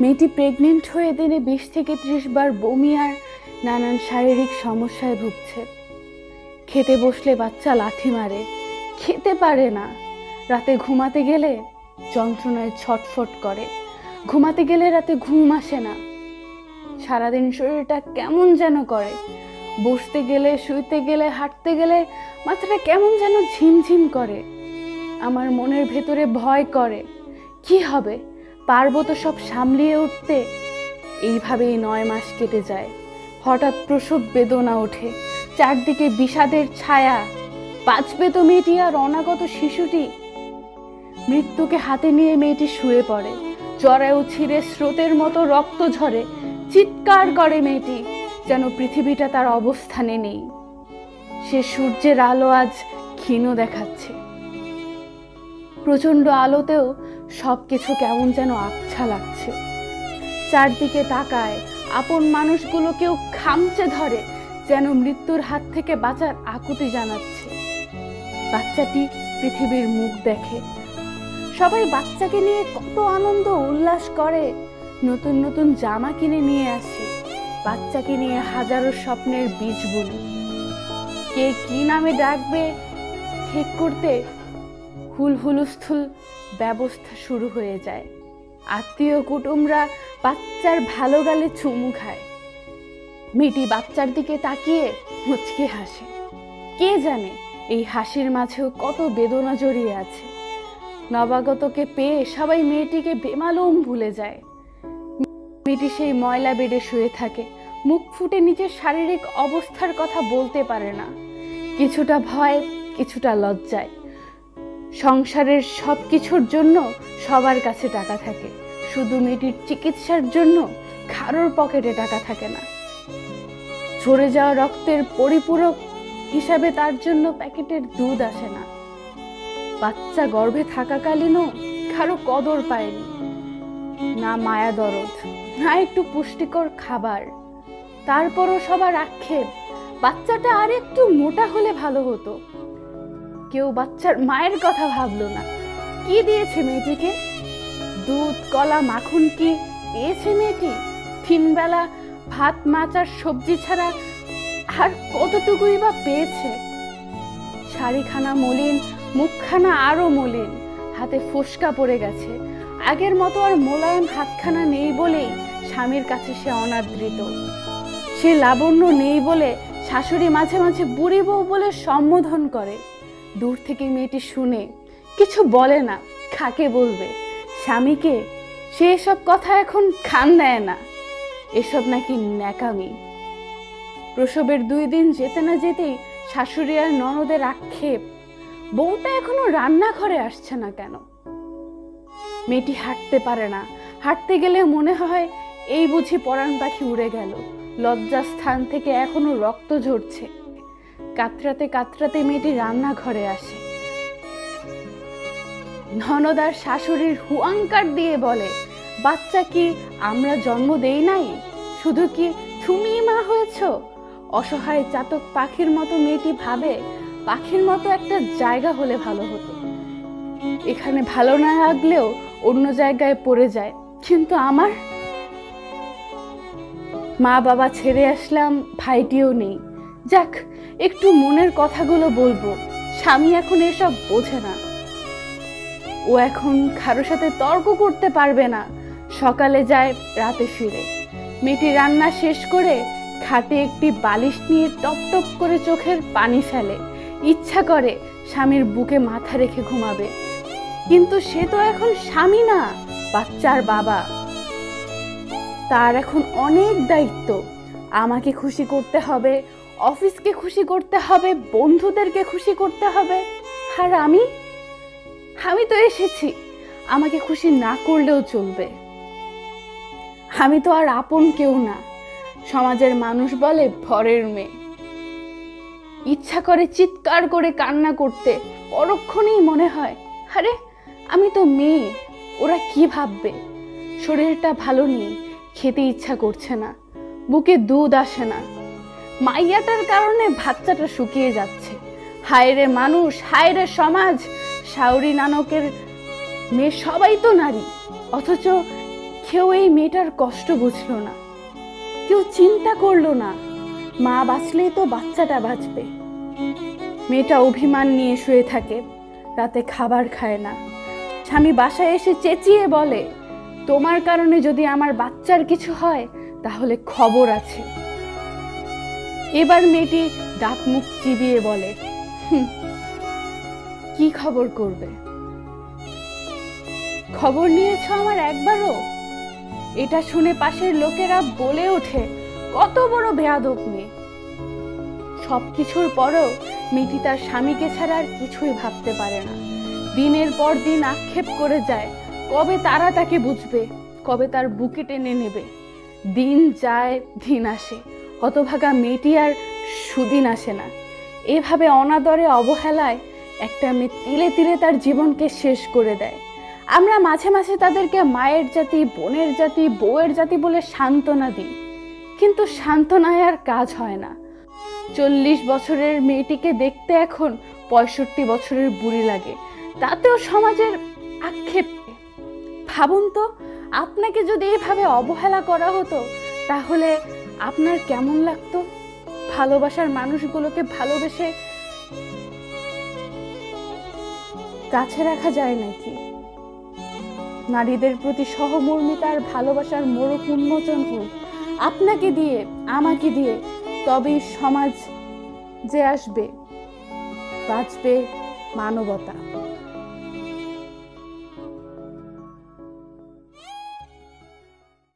মেয়েটি প্রেগনেন্ট হয়ে দিনে বিশ থেকে ত্রিশ বার বমি আর নানান শারীরিক সমস্যায় ভুগছে। খেতে বসলে বাচ্চা লাথি মারে। খেতে পারে না। রাতে ঘুমাতে গেলে যন্ত্রণায় ছটফট করে। ঘুমাতে গেলে রাতে ঘুম আসে না। সারাদিন শরীরটা কেমন যেন করে। বসতে গেলে, শুইতে গেলে, হাঁটতে গেলে মাথাটা কেমন যেন ঝিমঝিম করে। আমার মনের ভেতরে ভয় করে, কি হবে? পারব তো সব সামলিয়ে উঠতে। এইভাবেই নয় মাস কেটে যায়। হঠাৎ প্রসব বেদনা ওঠে, চারদিকে বিষাদের ছায়া। বাঁচবে তো মেয়েটি আর অনাগত শিশুটি। মৃত্যুকে হাতে নিয়ে মেয়েটি শুয়ে পড়ে জরায়ু ছিঁড়ে স্রোতের মতো রক্ত ঝরে, চিৎকার করে মেয়েটি। যেন পৃথিবীটা তার অবস্থানে নেই। সে সূর্যের আলো আজ ক্ষীণ দেখাচ্ছে। প্রচণ্ড আলোতেও সব কিছু কেমন যেন আবছা লাগছে। চারদিকে তাকায় আপন মানুষগুলোকেও খামচে ধরে যেন মৃত্যুর হাত থেকে বাঁচার আকুতি জানাচ্ছে। বাচ্চাটি পৃথিবীর মুখ দেখে। সবাই বাচ্চাকে নিয়ে কত আনন্দ উল্লাস করে। নতুন নতুন জামা কিনে নিয়ে আসে। বাচ্চাকে নিয়ে হাজারো স্বপ্নের বীজ বুনে কে কি নামে ডাকবে ঠিক করতে হুল হুলস্থুল ব্যবস্থা শুরু হয়ে যায়। আত্মীয় কুটুমরা বাচ্চার ভালো গালে চুমু খায়। মেয়েটি বাচ্চার দিকে তাকিয়ে মুচকে হাসে। কে জানে এই হাসির মাঝেও কত বেদনা জড়িয়ে আছে। নবাগতকে পেয়ে সবাই মেয়েটিকে বেমালুম ভুলে যায়। মেয়েটি সেই ময়লা বেডে শুয়ে থাকে। মুখ ফুটে নিজের শারীরিক অবস্থার কথা বলতে পারে না। কিছুটা ভয়, কিছুটা লজ্জায়। সংসারের সব কিছুর জন্য সবার কাছে টাকা থাকে। শুধু মেয়েটির চিকিৎসার জন্য খারোর পকেটে টাকা থাকে না। ঝরে যাওয়া রক্তের পরিপূরক হিসাবে তার জন্য প্যাকেটের দুধ আসে না। বাচ্চা গর্ভে থাকাকালীনও কারও কদর পায়নি। না মায়া দরদ, না একটু পুষ্টিকর খাবার। তারপরও সবার আক্ষেপ, বাচ্চাটা আর একটু মোটা হলে ভালো হতো। কেউ বাচ্চার মায়ের কথা ভাবলো না। কি দিয়েছে মেয়েটিকে? দুধ, কলা, মাখন কি পেয়েছে মেয়েটি? তিনবেলা ভাত, মাছ আর সবজি ছাড়া আর কতটুকুই বা পেয়েছে? শাড়িখানা মলিন, মুখখানা আরও মলিন, হাতে ফোসকা পড়ে গেছে। আগের মতো আর মোলায়েম হাতখানা নেই বলেই স্বামীর কাছে সে অনাদৃত। সে লাবণ্য নেই বলে শাশুড়ি মাঝে মাঝে বুড়ি বউ বলে সম্বোধন করে। দূর থেকে মেয়েটি শুনে, কিছু বলে না খাকে বলবে? স্বামীকে? সে এসব কথা এখন খান দেয় না। এসব নাকি ন্যাকামি। প্রসবের দুই দিন যেতে না যেতেই শাশুড়ি আর ননদের আক্ষেপ। বউটা এখনও রান্নাঘরে আসছে না কেন? মেয়েটি হাঁটতে পারে না। হাঁটতে গেলে মনে হয় এই বুঝি পরাণ পাখি উড়ে গেল। লজ্জা স্থান থেকে এখনও রক্ত ঝরছে। কাতরাতে কাতরাতে মেয়েটি রান্নাঘরে আসে। ননদার শাশুড়ির হুয়াঙ্কার দিয়ে বলে, বাচ্চা কি আমরা জন্ম দেই নাই? শুধু কি তুমি মা হয়েছ? অসহায় চাতক পাখির মতো মেয়েটি ভাবে, পাখির মতো একটা জায়গা হলে ভালো হতো। এখানে ভালো না লাগলেও অন্য জায়গায় পড়ে যায়। কিন্তু আমার মা বাবা ছেড়ে আসলাম, ভাইটিও নেই। যাক, একটু মনের কথাগুলো বলব। স্বামী এখন এসব বোঝে না। ও এখন কারোর সাথে তর্ক করতে পারবে না। সকালে যায়, রাতে ফিরে। মেয়েটি রান্না শেষ করে খাটে একটি বালিশ নিয়ে টপ টপ করে চোখের পানি ফেলে। ইচ্ছা করে স্বামীর বুকে মাথা রেখে ঘুমাবে। কিন্তু সে তো এখন স্বামী না, বাচ্চার বাবা। তার এখন অনেক দায়িত্ব। আমাকে খুশি করতে হবে, অফিসকে খুশি করতে হবে, বন্ধুদেরকে খুশি করতে হবে। আর আমি? আমি তো এসেছি। আমাকে খুশি না করলেও চলবে। আমি তো আর আপন কেউ না। সমাজের মানুষ বলে ভরের মেয়ে। ইচ্ছা করে চিৎকার করে কান্না করতে পরক্ষণেই মনে হয়, আরে আমি তো মেয়ে, ওরা কি ভাববে? শরীরটা ভালো নেই, খেতে ইচ্ছা করছে না, বুকে দুধ আসে না। মাইয়াটার কারণে বাচ্চাটা শুকিয়ে যাচ্ছে। হায় রে মানুষ, হায় রে সমাজ শাওরি নানকের মেয়ে সবাই তো নারী, অথচ কেউ এই মেয়েটার কষ্ট বুঝলো না। কেউ চিন্তা করল না, মা বাঁচলেই তো বাচ্চাটা বাঁচবে। মেয়েটা অভিমান নিয়ে শুয়ে থাকে, রাতে খাবার খায় না। স্বামী বাসায় এসে চেঁচিয়ে বলে, তোমার কারণে যদি আমার বাচ্চার কিছু হয়, তাহলে খবর আছে। এবার মেয়েটি দাঁত মুখ চিবিয়ে বলে কি খবর করবে? খবর নিয়েছ আমার একবারও? এটা শুনে পাশের লোকেরা বলে ওঠে, কত বড় বেয়াদব মেয়ে। সবকিছুর পরও মেয়েটি তার স্বামীকে ছাড়া আর কিছুই ভাবতে পারে না। দিনের পর দিন আক্ষেপ করে যায়। কবে তারা তাকে বুঝবে, কবে তার বুকে টেনে নেবে। দিন যায়, দিন আসে। হতভাগা মেয়েটি আর সুদিন আসে না। এভাবে অনাদরে অবহেলায় একটা মেয়ে তিলে তিলে তার জীবনকে শেষ করে দেয়। আমরা মাঝে মাঝে তাদেরকে মায়ের জাতি, বোনের জাতি, বউয়ের জাতি বলে সান্ত্বনা দিই। কিন্তু সান্ত্বনায় আর কাজ হয় না। চল্লিশ বছরের মেয়েটিকে দেখতে এখন পঁয়ষট্টি বছরের বুড়ি লাগে। তাতেও সমাজের আক্ষেপ। ভাবুন তো, আপনাকে যদি এভাবে অবহেলা করা হতো, তাহলে আপনার কেমন লাগতো? ভালোবাসার মানুষগুলোকে ভালোবেসে কাছে রাখা যায় নাকি? নারীদের প্রতি সহমর্মিতার ভালোবাসার মোড়ক উন্মোচন হোক, আপনাকে দিয়ে, আমাকে দিয়ে, তবেই সমাজ যে আসবে, বাঁচবে মানবতা।